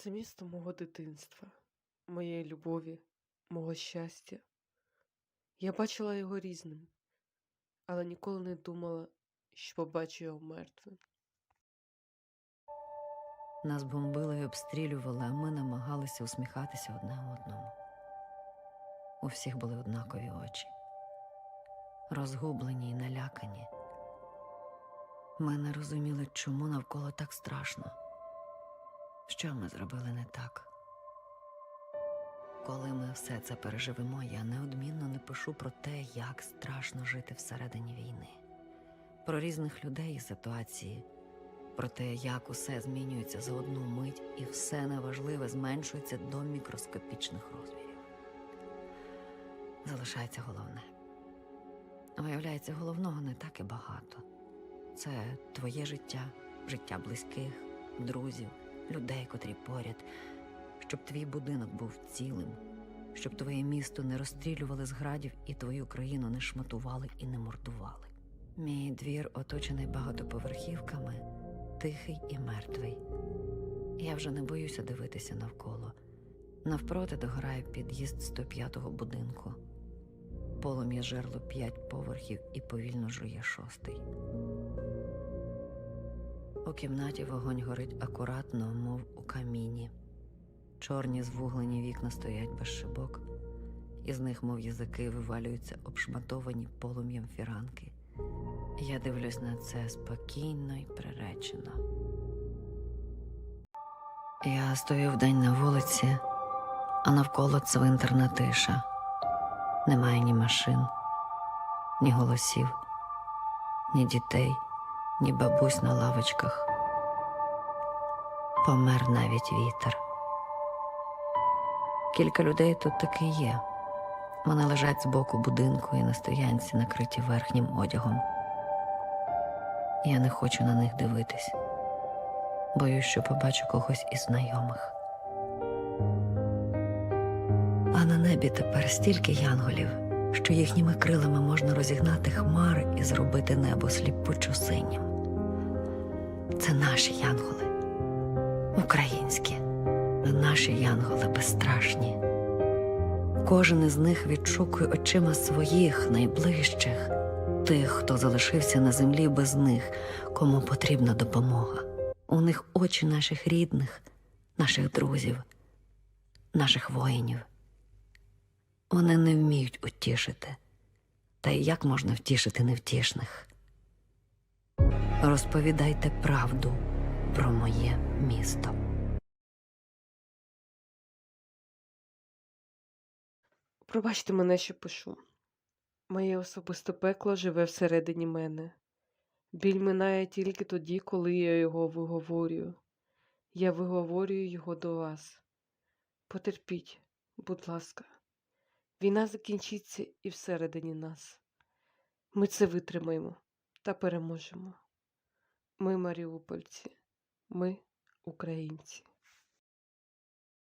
Це місто мого дитинства, моєї любові, мого щастя. Я бачила його різним, але ніколи не думала, що побачу його мертвим. Нас бомбили і обстрілювали, а ми намагалися усміхатися одне одному. У всіх були однакові очі, розгублені і налякані. Ми не розуміли, чому навколо так страшно. Що ми зробили не так? Коли ми все це переживемо, я неодмінно не пишу про те, як страшно жити всередині війни, про різних людей і ситуації, про те, як усе змінюється за одну мить, і все неважливе зменшується до мікроскопічних розмірів. Залишається головне. Виявляється, головного не так і багато. Це твоє життя, життя близьких, друзів, людей, котрі поряд, щоб твій будинок був цілим, щоб твоє місто не розстрілювали з градів і твою країну не шматували і не мордували. Мій двір оточений багатоповерхівками, тихий і мертвий. Я вже не боюся дивитися навколо. Навпроти догорає під'їзд 105-го будинку. Полум'я жерло п'ять поверхів і повільно жує шостий. У кімнаті вогонь горить акуратно, мов у каміні. Чорні звуглені вікна стоять без шибок, із них, мов язики, вивалюються обшматовані полум'ям фіранки. Я дивлюсь на це спокійно і приречено. Я стою вдень на вулиці, а навколо цвинтарна тиша. Немає ні машин, ні голосів, ні дітей, ні бабусь на лавочках. Помер навіть вітер. Кілька людей тут таки є. Вони лежать збоку будинку і на стоянці, накриті верхнім одягом. Я не хочу на них дивитись. Боюсь, що побачу когось із знайомих. А на небі тепер стільки янголів, що їхніми крилами можна розігнати хмари і зробити небо сліпучо синім. Це наші янголи, українські, наші янголи безстрашні. Кожен із них відшукує очима своїх найближчих, тих, хто залишився на землі без них, кому потрібна допомога. У них очі наших рідних, наших друзів, наших воїнів. Вони не вміють утішити. Та й як можна втішити невтішних? Розповідайте правду про моє місто. Пробачте мене, що пишу. Моє особисте пекло живе всередині мене. Біль минає тільки тоді, коли я його виговорюю. Я виговорюю його до вас. Потерпіть, будь ласка. Війна закінчиться і всередині нас. Ми це витримаємо та переможемо. Ми маріупольці, ми українці.